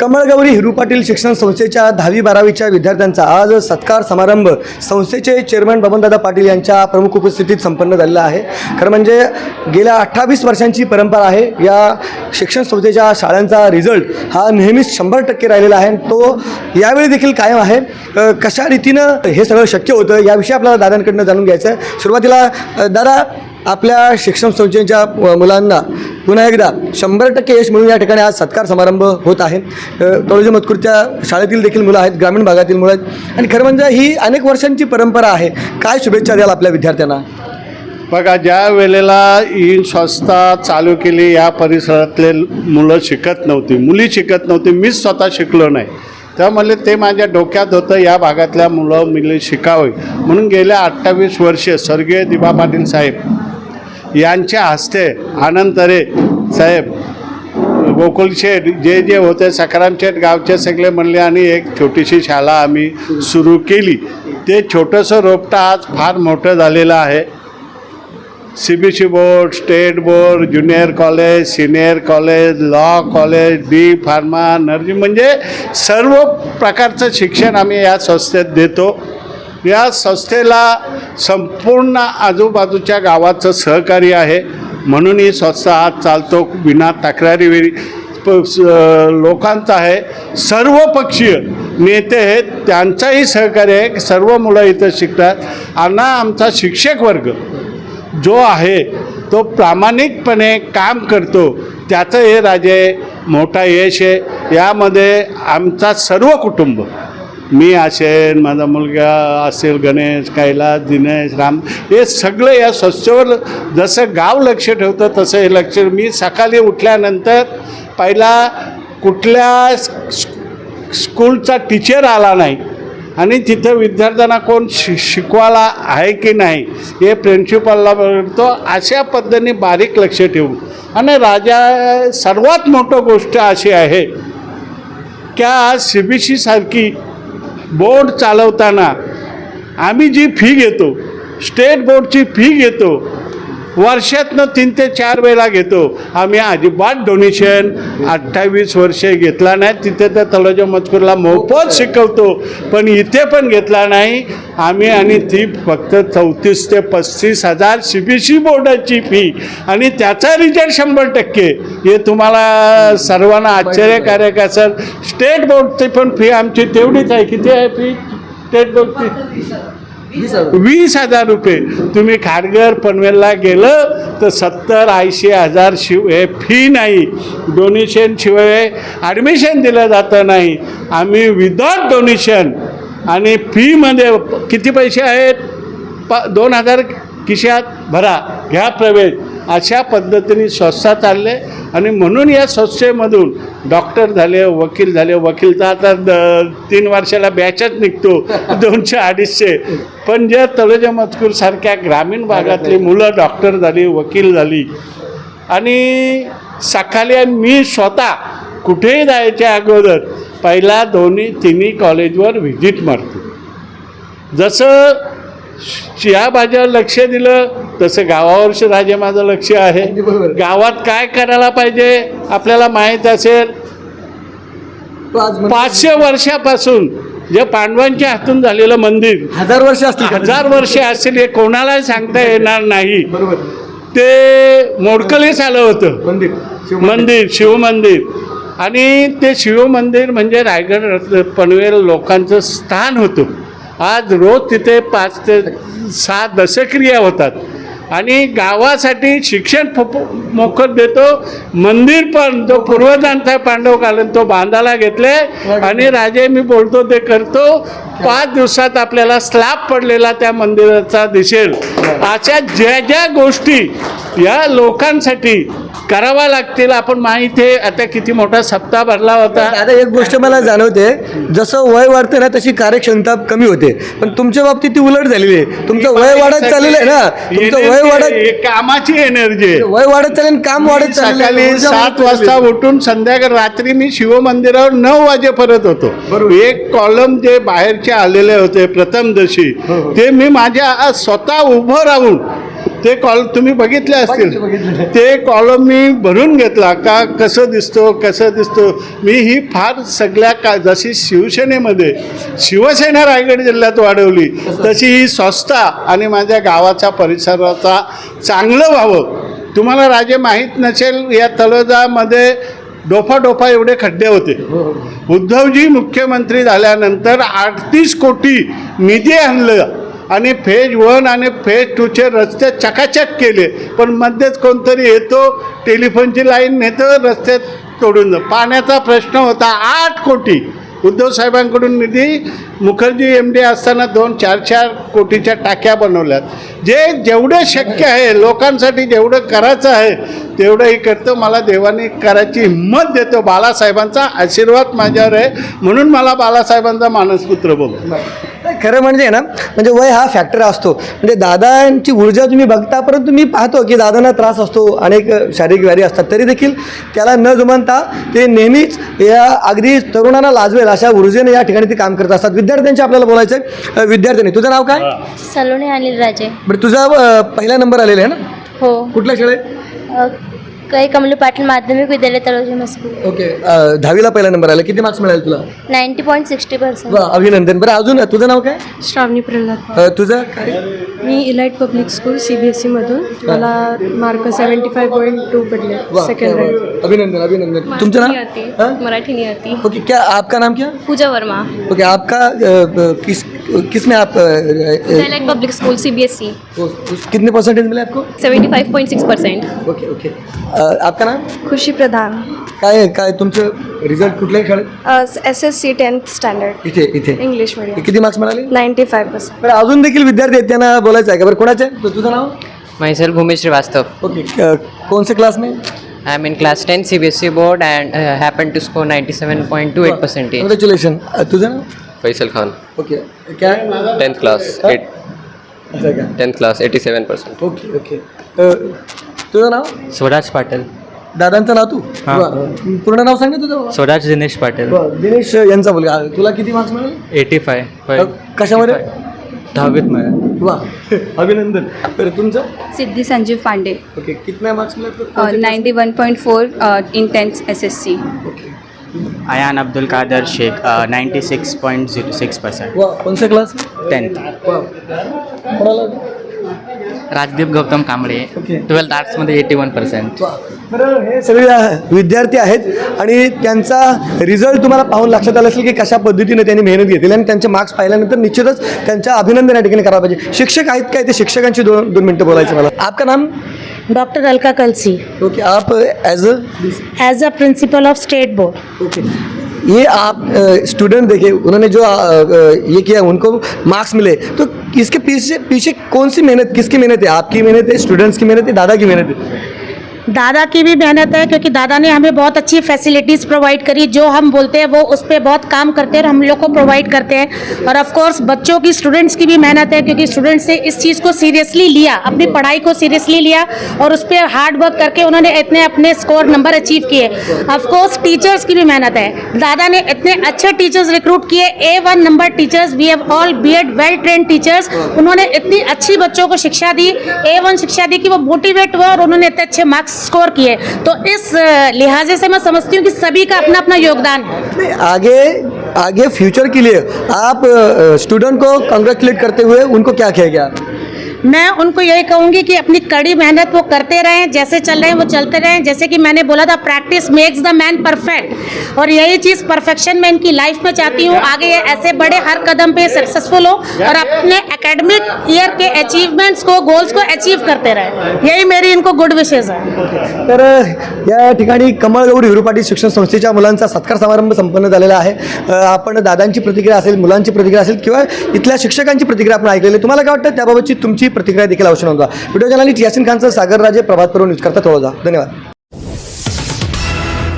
कमळगौरी हिरू पाटील शिक्षण संस्थेच्या दहावी बारावीच्या विद्यार्थ्यांचा आज सत्कार समारंभ संस्थेचे चेअरमॅन बबनदादा पाटील यांच्या प्रमुख उपस्थितीत संपन्न झालेला आहे. खरं म्हणजे गेल्या अठ्ठावीस वर्षांची परंपरा आहे. या शिक्षण संस्थेच्या शाळांचा रिझल्ट हा नेहमीच शंभर टक्के राहिलेला आहे. आणि तो यावेळी देखील कायम आहे. कशा रीतीनं हे सगळं शक्य होतं याविषयी आपल्याला दादांकडनं जाणून घ्यायचं आहे सुरुवातीला दादा आपल्या शिक्षण संस्थेच्या मुलांना पुन्हा एकदा शंभर टक्के यश मिळून या ठिकाणी आज सत्कार समारंभ होत आहे. तळोजी मजकूरच्या शाळेतील देखील मुलं आहेत ग्रामीण भागातील मुलं आहेत. आणि खरं म्हणजे ही अनेक वर्षांची परंपरा आहे. काय शुभेच्छा द्याल आपल्या विद्यार्थ्यांना? बघा ज्या वेळेला ही संस्था चालू केली या परिसरातले मुलं शिकत नव्हती मुली शिकत नव्हती मीच स्वतः शिकलो नाही. त्यामुळे ते माझ्या डोक्यात होतं या भागातल्या मुलं मुली शिकावे. म्हणून गेल्या अठ्ठावीस वर्षे स्वर्गीय दिबा पाटील साहेब यांच्या हस्ते आनंद तरे साहेब गोकुल शेठ जे जे होते सकाराम शेठ गावचे सगळे म्हणले आणि एक छोटीशी शाळा आम्ही सुरू केली. ते छोटंसं रोपटं आज फार मोठं झालेलं आहे. C B C board state board junior college senior college law college D pharma nursing म्हणजे सर्व प्रकारचं शिक्षण आम्ही या संस्थेत देतो. या संस्थेला संपूर्ण आजूबाजूच्या गावाचं सहकार्य आहे. म्हणून ही संस्था आज चालतो विना तक्रारीवेळी प- स- लोकांचा आहे. सर्व पक्षीय नेते आहेत त्यांचाही सहकार्य आहे. सर्व मुलं इथं शिकतात. आणि आमचा शिक्षक वर्ग जो आहे तो प्रामाणिकपणे काम करतो. त्याचं हे राजे मोठा यश आहे. यामध्ये आमचा सर्व कुटुंब मी असेन माझा मुलगा असेल गणेश कैलास दिनेश राम हे सगळं या स्वच्छवर जसं गाव लक्ष ठेवतं तसं हे लक्ष मी सकाळी उठल्यानंतर पहिला कुठल्या स्कूलचा टीचर आला नाही. आणि तिथं विद्यार्थ्यांना कोण शि शिकवायला आहे की नाही हे प्रिन्सिपलला बघतो अशा पद्धतीने बारीक लक्ष ठेवू आणि राजा सर्वात मोठं गोष्ट अशी आहे की आज सी बी सी सारखी बोर्ड चालवताना आम्ही जी फी घेतो स्टेट बोर्डची फी घेतो वर्षातनं तीन ते चार वेळा घेतो. आम्ही अजिबात डोनेशन अठ्ठावीस वर्षे घेतला नाही. तिथे तर तळोजा मजकूरला मोफत शिकवतो. पण इथे पण घेतला नाही. आम्ही आणि ती फक्त चौतीस ते पस्तीस हजार सी बी सी बोर्डाची फी आणि त्याचा रिझल्ट शंभर टक्के. हे तुम्हाला सर्वांना आश्चर्यकारक असेल. स्टेट बोर्डची पण फी आमची तेवढीच आहे. किती आहे फी स्टेट बोर्डची वीस हजार रुपये. तुम्ही खारघर पनवेलला गेलं तर सत्तर ऐंशी हजार शिव हे फी नाही. डोनेशन शिवाय ॲडमिशन दिलं जातं नाही. आम्ही विदाउट डोनेशन आणि फीमध्ये किती पैसे आहेत? प दोन हजार किशात? भरा. घ्या प्रवेश. अशा पद्धतीने संस्था चालले आणि म्हणून या संस्थेमधून डॉक्टर झाले वकील झाले. वकीलचा आता द तीन वर्षाला बॅचच निघतो दोनशे अडीचशे. पण जे तळोजा मजकूरसारख्या ग्रामीण भागातली मुलं डॉक्टर झाली वकील झाली. आणि सकाळी मी स्वतः कुठेही जायच्या अगोदर पहिला दोन्ही तिन्ही कॉलेजवर व्हिजिट मारतो. जसं या भाज्यावर लक्ष दिलं तसं गावावर राजे माझं लक्ष आहे. गावात काय करायला पाहिजे आपल्याला माहीत असेल? पाचशे वर्षापासून जे पांडवांच्या हातून झालेलं मंदिर हजार वर्ष असतील? हजार वर्षे असतील हे कोणालाही सांगता येणार नाही. ते मोडकलीच आलं होतं. मंदिर शिव मंदिर. शिवमंदिर आणि ते शिवमंदिर म्हणजे रायगड पनवेल लोकांचं स्थान होतं. आज रोज तिथे पाच ते सहा दशक्रिया होतात. आणि गावासाठी शिक्षण फ मोफत देतो. मंदिर पण जो पूर्वजांचा पांडव कालन तो बांधायला घेतले. आणि राजे मी बोलतो ते करतो. पाच दिवसात आपल्याला स्लॅब पडलेला त्या मंदिराचा दिसेल. अशा ज्या ज्या गोष्टी या लोकांसाठी करावा लागतील आपण माहिती आहे आता किती मोठा सप्ताह भरला होता आता एक गोष्ट मला जाणवते जसं वय वाढतं ना तशी कार्यक्षमता कमी होते पण तुमच्या बाबतीत ती उलट झालेली आहे तुमचं वय वाढत चाललेलं आहे ना तुमचं वय वाढत कामाची एनर्जी. वय वाढत चालेल काम वाढत. सकाळी सात वाजता उठून संध्याकाळ रात्री मी शिवमंदिरावर नऊ वाजेपर्यंत होतो बरोबर. एक कॉलम जे बाहेरचे आलेले होते प्रथमदर्शी हो, हो. ते मी माझ्या स्वतः उभं राहून ते कॉल तुम्ही बघितले. असतील. ते कॉलम मी भरून घेतला का कसं दिसतो कसं दिसतो? मी ही फार सगळ्या का जशी शिवसेनेमध्ये शिवसेना रायगड जिल्ह्यात वाढवली तशी ही संस्था आणि माझ्या गावाच्या परिसराचा चांगलं व्हावं. तुम्हाला राजे माहीत नसेल या तळोजामध्ये डोफा डोफा एवढे खड्डे होते. उद्धवजी मुख्यमंत्री झाल्यानंतर अडतीस कोटी निधी आणलं. आणि फेज वन आणि फेज टूचे रस्ते चकाचक केले. पण मध्येच कोणतरी येतो टेलिफोनची लाईन नेतो रस्ते तोडून पाण्याचा प्रश्न होता आठ कोटी. उद्धव साहेबांकडून निधी मुखर्जी एम डी असताना दोन चार चार कोटीच्या टाक्या बनवल्यात. जे जेवढं शक्य आहे लोकांसाठी जेवढं करायचं आहे तेवढंही करतो. मला देवाने करायची हिंमत देतो. बाळासाहेबांचा आशीर्वाद माझ्यावर आहे. म्हणून मला बाळासाहेबांचा मानसपुत्र बोलतो खरं म्हणजे ना म्हणजे वय हा फॅक्टर असतो. म्हणजे दादांची ऊर्जा तुम्ही बघता परंतु मी पाहतो की दादांना त्रास असतो अनेक शारीरिक व्याधी असतात तरी देखील त्याला न जुमानता ते नेहमीच या अगदी तरुणांना लाजवेल अशा ऊर्जेने या ठिकाणी ते काम करत असतात. विद्यार्थ्यांचे आपल्याला बोलायचं आहे विद्यार्थ्यांनी तुझं नाव काय? सलोनी अनिल राजे. बरं तुझा अ, पहिला नंबर आलेला आहे ना? हो. कुठल्या शाळेत? काही कमलू पाटील माध्यमिक विद्यालय तळोजी मस्कूर ओके अ, दहावीला पहिला नंबर आला. किती मार्क्स मिळाले तुला? नाईन्टी पॉईंट सिक्स्टी पर्सेंट वा अभिनंदन. बरं अजून तुझं नाव काय? श्रावणी प्रल्हाद अ, तुझं? काय मी elite public school C B S सीमधून मला mark seventy five point two पडले सेकंड क्या रँक बात. अभिनंदन अभिनंदन. तुमचं नाम हाँ? मराठी नहीं आती ओके क्या आपका नाम क्या? पूजा वर्मा। ओके आपका अ, किस किस में आप elite public school C B S C उस- उस- कितने परसेंटेज मिले आपको? Seventy five point six percent okay okay आपका नाम? खुशी प्रधान। काय काय तुमचं रिझल्ट कुठल्या शाळेत S S C tenth standard इथे इथे. इंग्लिश मीडियम किती मार्क्स मिळाले? नाईन्टी फाय पर्सेंट बरं अजून देखील विद्यार्थी आहेत त्यांना बोलायचं आहे का? बरं कोणाचे? तु- तुझं नाव? Myself Bhumesh Srivastava. ओके अ, कौन से क्लास में I am in class 10 CBSE board and uh, happened to score 97.28 percentage. Congratulation तुझं नाव? फैसल खान। ओके क्या टेंथ क्लास हाँ? एट असं का tenth class eighty seven percent okay okay अ, तुझं नाव? स्वराज पाटील। दादांचं नाव तू? हां. बरं. पूर्ण नाव सांग ना तुझं बाबा. स्वराज दिनेश पाटील। बरं, दिनेश यांचा मुलगा. तुला किती मार्क्स मिळाले? एटी फाय अ, कशामध्ये? दहावीत मिळाला. वा. अभिनंदन. बरं तुमचं? सिद्धी संजीव पांडे. ओके कितना मार्क्स मिळाले? Ninety one point four in tenth S S C okay Ayaan Abdul Kadar Shaikh ninety six point zero six percent say class tenth वा. कोणाला? राजदीप गौतम कांबळे. ट्वेल्थ आर्ट्समध्ये एटी वन पर्सेंट. बरं हे सगळे विद्यार्थी आहेत आणि त्यांचा रिझल्ट तुम्हाला पाहून लक्षात आलं असेल की कशा पद्धतीने त्यांनी मेहनत घेतली आणि त्यांचे मार्क्स पाहिल्यानंतर निश्चितच त्यांच्या अभिनंदन या ठिकाणी करायला पाहिजे. शिक्षक आहेत काय ते? शिक्षकांची दोन दोन मिनटं बोलायचं मला. आपका नाम? डॉक्टर अलका कलसी. ओके आप as a as a principal of state board okay ये आप स्टूडेंट देखे, उन्होंने जो ये किया, उनको मार्क्स मिले। तो इसके पीछे पीछे कौन सी मेहनत, किसकी मेहनत है? आपकी मेहनत है स्टूडेंट्स की मेहनत है, दादा की मेहनत है? दादा की भी मेहनत है, क्योंकि दादा ने हमें बहुत अच्छी फैसिलिटीज़ प्रोवाइड करी, जो हम बोलते हैं वो उस पर बहुत काम करते हैं और हम लोग को प्रोवाइड करते हैं। और ऑफ़ कोर्स बच्चों की स्टूडेंट्स की भी मेहनत है, क्योंकि स्टूडेंट्स ने इस चीज़ को सीरियसली लिया, अपनी पढ़ाई को सीरियसली लिया और उस पर हार्ड वर्क करके उन्होंने इतने अपने स्कोर नंबर अचीव किए। ऑफ़ कोर्स टीचर्स की भी मेहनत है। दादा ने इतने अच्छे टीचर्स रिक्रूट किए। A one number teachers we have all be well train teachers उन्होंने इतनी अच्छी बच्चों को शिक्षा दी ए वन शिक्षा दी कि वो मोटिवेट हुए और उन्होंने इतने अच्छे मार्क्स स्कोर किए। तो इस लिहाजे से मैं समझती हूँ कि सभी का अपना अपना योगदान है। आगे आगे फ्यूचर के लिए आप स्टूडेंट को कंग्रेचुलेट करते हुए उनको क्या कहेगा मैं उनको यही कहूंगी कि अपनी कड़ी मेहनत वो करते रहें जैसे चल रहे हैं वो चलते रहें। जैसे कि मैंने बोला था practice makes the man perfect और यही चीज़ परफेक्शन मैं इनकी लाइफ में चाहती हूँ आगे ये ऐसे बड़े हर कदम पे सक्सेसफुल हो और अपने एकेडमिक ईयर के अचीवमेंट्स को गोल्स को अचीव करते रहें। यही मेरी इनको गुड विशेष है। तर या ठिकाणी कमळगौरी हिरू पाटील शिक्षण संस्थेच्या मुलांचा सत्कार समारंभ संपन्न झालेला आहे. आपण दादांची प्रतिक्रिया असेल मुलांची प्रतिक्रिया असेल किंवा इथल्या शिक्षकांची प्रतिक्रिया आपण ऐकलेली तुम्हाला काय वाटतं त्याबाबतची तुमची प्रतिक्रिया देखील आवश्यक नोंदवा. व्हिडिओ जर्नलिस्ट यासिन खानचं सागर राजे प्रभात करून न्यूज करता थोडा धन्यवाद.